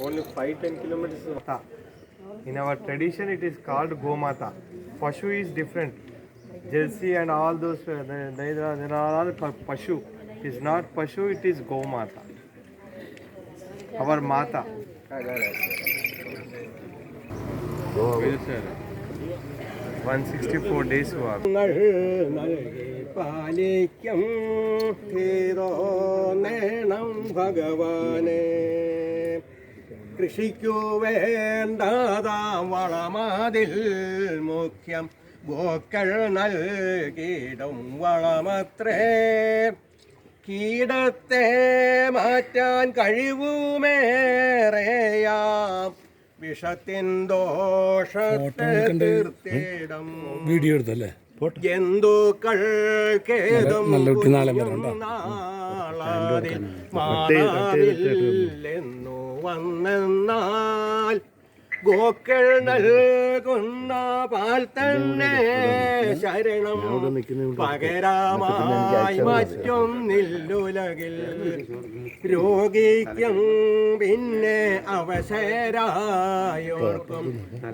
Only 5-10 kilometers. Mata. In our tradition, it is called Gomata. Pashu is different. Jersey and all those, uh, they, they are, there are all pa- Pashu. It is not Pashu, it is Gomata. Our Mata. Sir. 164 days हुआ പാലിക്കും ഹീറോ നേണം ഭഗവാനെ. കൃഷിക്കു വേണ്ടതാം വളമതിൽ മുഖ്യം ഗോക്കൾ നൽകിയിടും വളമത്രേ. കീടത്തെ മാറ്റാൻ കഴിവുമേറെയാം. വിഷത്തിൻ ദോഷത്തെ തീർത്തിടും. Video എടുത്തല്ലേ? ജന്തുക്കൾക്കേതും നല്ല കുട്ടി നാളെ വരാം കേട്ടോ. നാളതിൽ മാറാവില്ലെന്നു വന്നെന്നാൽ ഗോക്കൾ നൽകുന്ന പാൽ തന്നെ ശരണം. പകരമായി മറ്റൊന്നില്ലുലകിൽ രോഗിക്കും പിന്നെ അവശരായോർക്കും.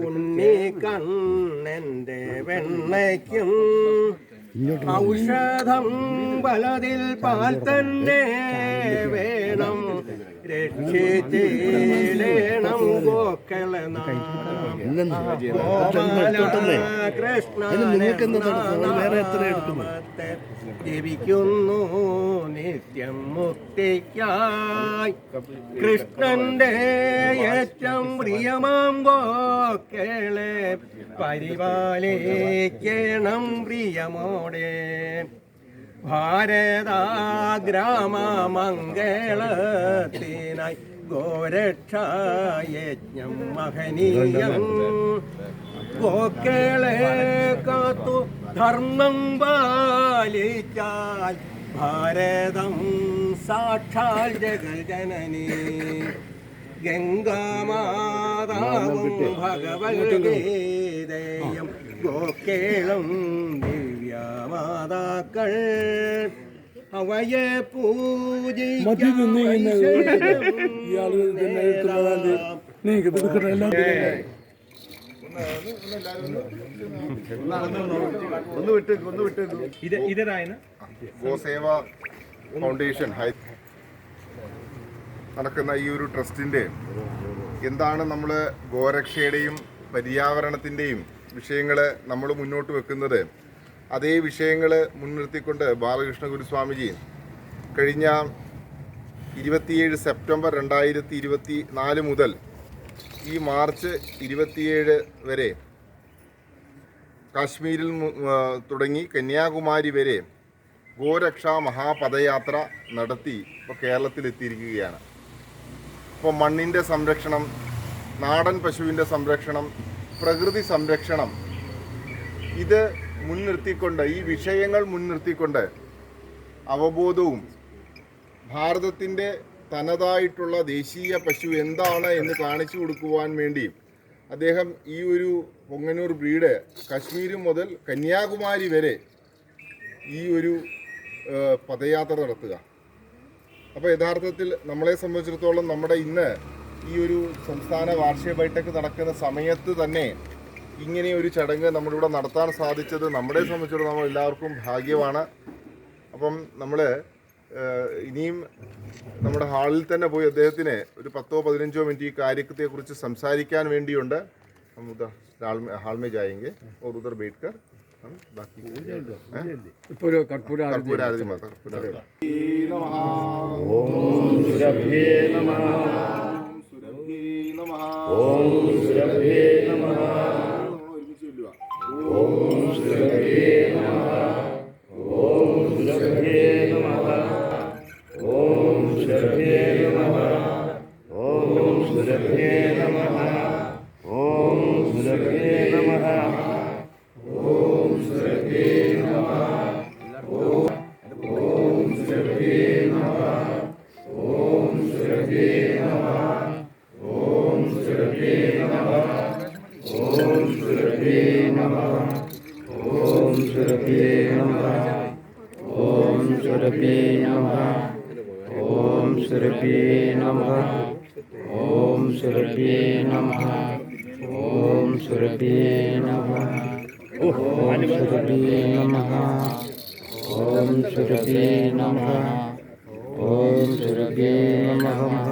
ഉണ്ണിക്കണ്ണന്റെ വെണ്ണയ്ക്കും. ഔഷധം പലതിൽ പാൽ തന്നെ വേണം. രക്ഷിച്ചേലേണം ഗോക്കളെ കൃഷ്ണ ജപിക്കുന്നു നിത്യം മുക്തിക്കായി. കൃഷ്ണന്റെ ഏറ്റവും പ്രിയമാം ഗോക്കളെ പരിപാലിക്കണം പ്രിയമോടെ. ഭാരതാഗ്രാമമംഗളത്തിനായി ഗോരക്ഷായജ്ഞം മഹനീയം. ഗോക്കളെ കാത്തു ധർമ്മം പാലിച്ചാൽ ഭാരതം സാക്ഷാൽ ജഗജനനി ഗംഗാമാതാവും ഭഗവത്ഗീതയും ഗോക്കേളും ദിവ്യമാതാക്കൾ. അവയെ പൂജിക്കുന്ന ഗോസേവ ഫൗണ്ടേഷൻ ഹൈ നടക്കുന്ന ഈ ഒരു ട്രസ്റ്റിന്റെ എന്താണ് നമ്മൾ ഗോരക്ഷയുടെയും പര്യാവരണത്തിന്റെയും വിഷയങ്ങൾ നമ്മൾ മുന്നോട്ട് വെക്കുന്നത്? അതേ വിഷയങ്ങൾ മുൻനിർത്തിക്കൊണ്ട് ബാലകൃഷ്ണ ഗുരുസ്വാമിജി കഴിഞ്ഞ ഇരുപത്തിയേഴ് സെപ്റ്റംബർ രണ്ടായിരത്തി ഇരുപത്തി നാല് മുതൽ ഈ മാർച്ച് ഇരുപത്തിയേഴ് വരെ കാശ്മീരിൽ തുടങ്ങി കന്യാകുമാരി വരെ ഗോരക്ഷാ മഹാപദയാത്ര നടത്തി ഇപ്പോൾ കേരളത്തിലെത്തിയിരിക്കുകയാണ്. ഇപ്പോൾ മണ്ണിന്റെ സംരക്ഷണം നാടൻ പശുവിന്റെ സംരക്ഷണം പ്രകൃതി സംരക്ഷണം ഇത് മുൻനിർത്തിക്കൊണ്ട് ഈ വിഷയങ്ങൾ മുൻനിർത്തിക്കൊണ്ട് അവബോധവും ഭാരതത്തിന്റെ തനതായിട്ടുള്ള ദേശീയ പശു എന്താണ് എന്ന് കാണിച്ചു കൊടുക്കുവാൻ വേണ്ടി അദ്ദേഹം ഈ ഒരു പൊങ്ങനൂർ ബ്രീഡ് കശ്മീർ മുതൽ കന്യാകുമാരി വരെ ഈ ഒരു പദയാത്ര നടത്തുക. അപ്പോൾ യഥാർത്ഥത്തിൽ നമ്മളെ സംബന്ധിച്ചിടത്തോളം നമ്മുടെ ഇന്ന് ഈ ഒരു സംസ്ഥാന വാർഷിക ബൈഠക്ക് നടക്കുന്ന സമയത്ത് തന്നെ ഇങ്ങനെ ഒരു ചടങ്ങ് നമ്മുടെ ഇവിടെ നടത്താൻ സാധിച്ചത് നമ്മളെ സംബന്ധിച്ചിടത്തോളം നമ്മൾ എല്ലാവർക്കും ഭാഗ്യമാണ്. അപ്പം നമ്മൾ ഇനിയും നമ്മുടെ ഹാളിൽ തന്നെ പോയി അദ്ദേഹത്തിന് ഒരു പത്തോ പതിനഞ്ചോ മിനിറ്റ് ഈ കാര്യത്തെക്കുറിച്ച് സംസാരിക്കാൻ വേണ്ടിയുണ്ട്. ഹം ഉദർ ജായെങ്കിൽ ഓർ ഉദർ ബേഡ്കർ. മാത്രം ബാക്കി ഇപ്പോൾ ഒരു കർപ്പൂരാരതി മാത്രം ഓം ഓം ഓം ॐ सुरभ्ये नमः ॐ सुरभ्ये नमः ॐ सुरभ्ये नमः ॐ सुरभ्ये नमः ॐ सुरभ्ये नमः ॐ सुरभ्ये नमः ॐ सुरभ्ये नमः ॐ सुरभ्ये नमः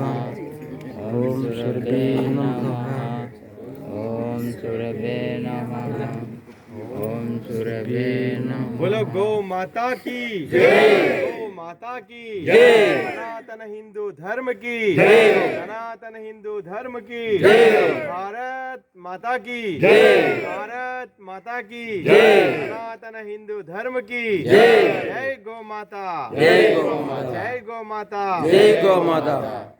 ॐ सुरभे नमः ॐ सुरभे नमः बोलो गौ माता की। गौ माता की। सनातन हिंदू धर्म की। सनातन हिंदू धर्म की। भारत माता की। भारत माता की। सनातन हिंदू धर्म की। जय गौ माता। जय गौ माता। जय गौ माता। जय गौ माता।